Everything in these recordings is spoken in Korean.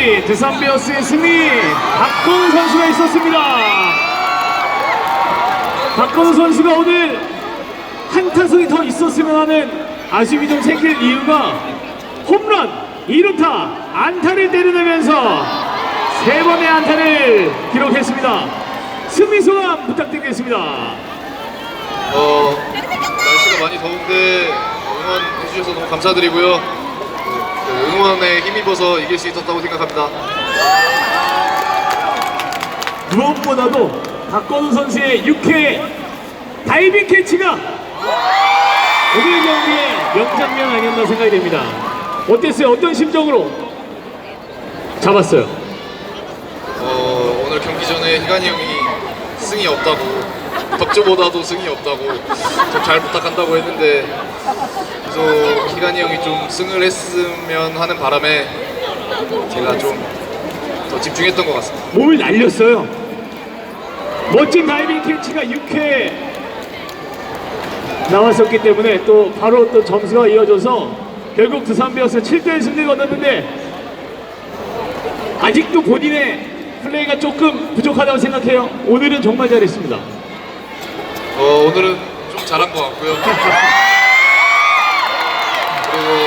경기 두산 베어스의 승리 박건우 선수가 있었습니다. 박건우 선수가 오늘 한 타석이 더 있었으면 하는 아쉬움이 좀 생길 이유가 홈런 2루타 안타를 때려내면서 세 번의 안타를 기록했습니다. 승리 소감 부탁드리겠습니다. 어, 날씨가 많이 더운데 응원해 주셔서 너무 감사드리고요. 그 응원에 힘입어서 이길 수 있었다고 생각합니다. 무엇보다도 박건우 선수의 6회 다이빙 캐치가 오늘 경기의 명장면 아니었나 생각이 됩니다. 어땠어요? 어떤 심정으로 잡았어요? 어, 오늘 경기 전에 희관이 형이 승이 없다고 덕주보다도 승이 없다고 좀 잘 부탁한다고 했는데 그래서 희관이 형이 좀 승을 했으면 하는 바람에 제가 좀 더 집중했던 것 같습니다. 몸을 날렸어요. 멋진 다이빙 캐치가 6회 나왔었기 때문에 또 바로 또 점수가 이어져서 결국 두산 베어스 7대1 승리를 거뒀는데 아직도 본인의 플레이가 조금 부족하다고 생각해요. 오늘은 정말 잘했습니다. 어, 오늘은 좀 잘한 것 같고요. 그리고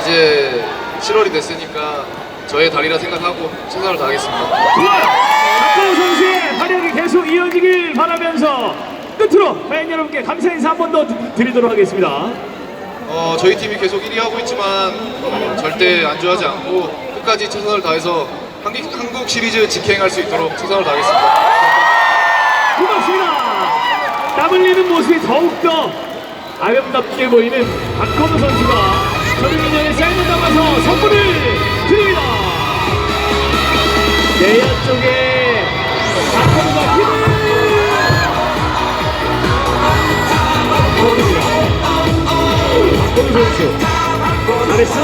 이제 7월이 됐으니까 저의 달이라 생각하고 최선을 다하겠습니다. 좋아요. 박건우 선수의 활약이 계속 이어지길 바라면서 끝으로 팬 여러분께 감사 인사 한 번 더 드리도록 하겠습니다. 어, 저희 팀이 계속 1위 하고 있지만 어, 절대 안주하지 않고 끝까지 최선을 다해서 한국, 한국 시리즈 직행할 수 있도록 최선을 다하겠습니다. 고맙습니다. 땀 흘리는 모습이 더욱더 아름답게 보이는 박건우 선수가 전민현의 사인을 담아서 선물을 드립니다. 내야 쪽에 박건우가 힘을 보입니다. 박건우 선수 잘했어.